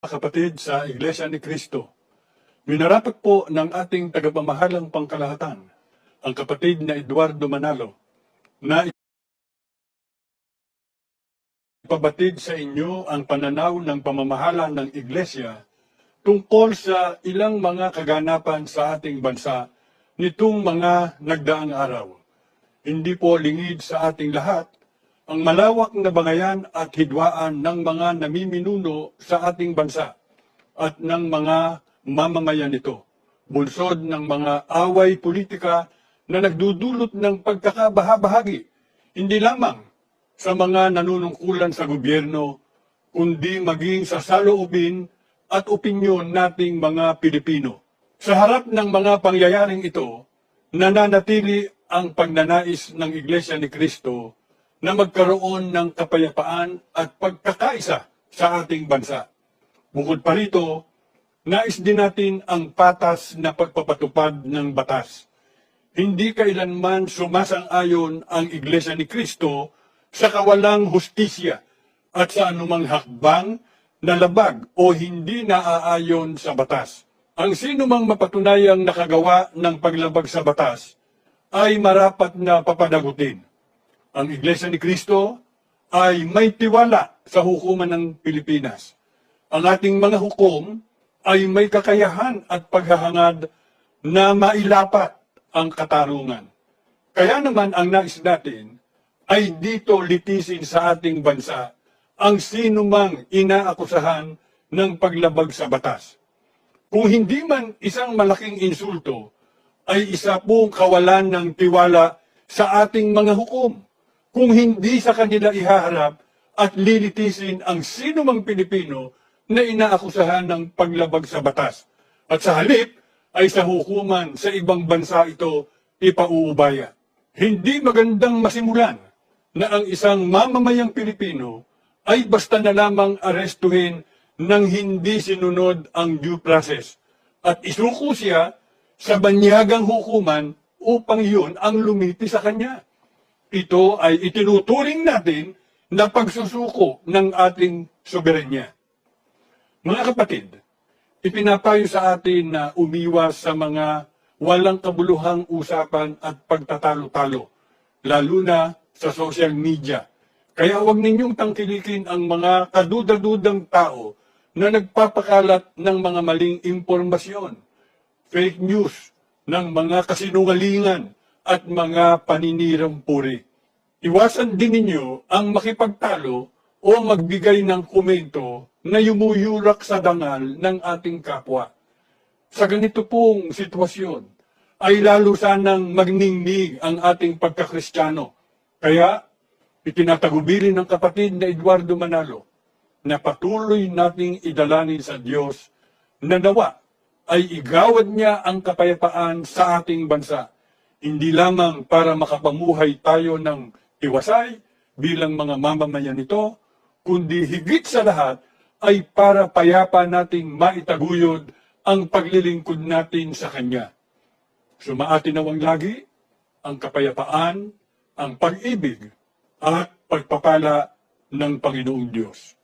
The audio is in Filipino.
kapatid sa Iglesia ni Cristo. Minarapat po ng ating tagapamahalang pangkalahatan, ang kapatid na Eduardo Manalo, na ipabatid sa inyo ang pananaw ng pamamahala ng Iglesia tungkol sa ilang mga kaganapan sa ating bansa nitong mga nagdaang araw. Hindi po lingid sa ating lahat ang malawak na bangayan at hidwaan ng mga namiminuno sa ating bansa at ng mga mamamayan nito. Bulsod ng mga away politika na nagdudulot ng pagkakabahabahagi, hindi lamang sa mga nanunungkulan sa gobyerno, kundi maging sa saloobin at opinyon nating mga Pilipino. Sa harap ng mga pangyayaring ito, nananatili ang pagnanais ng Iglesia ni Cristo na magkaroon ng kapayapaan at pagkakaisa sa ating bansa. Bukod pa rito, nais din natin ang patas na pagpapatupad ng batas. Hindi kailanman sumasang-ayon ang Iglesia ni Kristo sa kawalang hustisya at sa anumang hakbang na labag o hindi naaayon sa batas. Ang sino mang mapatunayang nakagawa ng paglabag sa batas ay marapat na papadagutin ang Iglesia ni Kristo ay may tiwala sa hukuman ng Pilipinas. Ang ating mga hukom ay may kakayahan at paghahangad na mailapat ang katarungan. Kaya naman ang nais natin ay dito litisin sa ating bansa ang sino mang inaakusahan ng paglabag sa batas. Kung hindi man isang malaking insulto, ay isa pong kawalan ng tiwala sa ating mga hukom kung hindi sa kanila ihaharap at lilitisin ang sino mang Pilipino na inaakusahan ng paglabag sa batas. At sa halip ay sa hukuman sa ibang bansa ito ipauubaya. Hindi magandang masimulan na ang isang mamamayang Pilipino ay basta na lamang arestuhin nang hindi sinunod ang due process at isuko siya sa banyagang hukuman upang yun ang lumiti sa kanya ito ay itinuturing natin na pagsusuko ng ating soberenya. Mga kapatid, ipinapayo sa atin na umiwas sa mga walang kabuluhang usapan at pagtatalo-talo, lalo na sa social media. Kaya huwag ninyong tangkilikin ang mga kadudadudang tao na nagpapakalat ng mga maling impormasyon, fake news, ng mga kasinungalingan, at mga paninirang puri. Iwasan din ninyo ang makipagtalo o magbigay ng komento na yumuyurak sa dangal ng ating kapwa. Sa ganito pong sitwasyon, ay lalo sanang magningnig ang ating pagkakristyano. Kaya, itinatagubilin ng kapatid na Eduardo Manalo na patuloy nating idalangin sa Diyos na nawa ay igawad niya ang kapayapaan sa ating bansa hindi lamang para makapamuhay tayo ng iwasay bilang mga mamamayan nito, kundi higit sa lahat ay para payapa nating maitaguyod ang paglilingkod natin sa Kanya. Sumaati nawang lagi ang kapayapaan, ang pag-ibig at pagpapala ng Panginoong Diyos.